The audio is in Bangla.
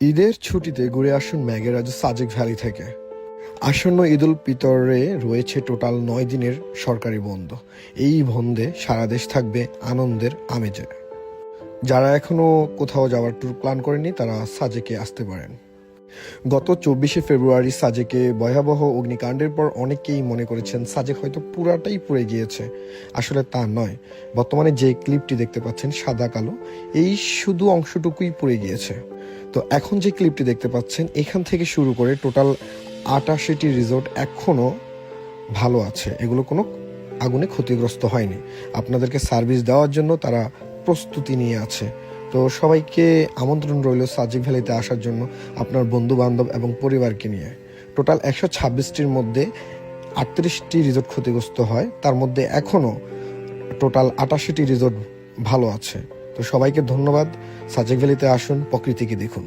ঈদের ছুটিতে ঘুরে আসুন ম্যাগের ম্যাগেরাজ সাজেক ভ্যালি থেকে। আসন্ন ঈদ উল ফিতরে রয়েছে টোটাল নয় দিনের সরকারি বন্ধ। এই বন্ধে সারা দেশ থাকবে আনন্দের আমেজে। যারা এখনও কোথাও যাওয়ার ট্যুর প্ল্যান করেনি তারা সাজেকে আসতে পারেন। গত চব্বিশে ফেব্রুয়ারি সাজেকে ভয়াবহ অগ্নিকাণ্ডের পর অনেকেই মনে করেছেন সাজেক হয়তো পুরাটাই পুড়ে গিয়েছে। আসলে তা নয়। বর্তমানে যে ক্লিপটি দেখতে পাচ্ছেন, সাদা কালো, এই শুধু অংশটুকুই পুড়ে গিয়েছে। তো এখন যে ক্লিপটি দেখতে পাচ্ছেন, এখান থেকে শুরু করে টোটাল আটাশিটি রিসোর্ট এখনও ভালো আছে। এগুলো কোনো আগুনে ক্ষতিগ্রস্ত হয়নি। আপনাদেরকে সার্ভিস দেওয়ার জন্য তারা প্রস্তুতি নিয়ে আছে। তো সবাইকে আমন্ত্রণ রইল সাজিক ভ্যালিতে আসার জন্য আপনার বন্ধু বান্ধব এবং পরিবারকে নিয়ে। টোটাল একশো ছাব্বিশটির মধ্যে আটত্রিশটি রিসোর্ট ক্ষতিগ্রস্ত হয়। তার মধ্যে এখনও টোটাল আটাশিটি রিসোর্ট ভালো আছে। তো সবাইকে ধন্যবাদ। সাজেক ভ্যালিতে আসুন প্রকৃতিকে দেখুন।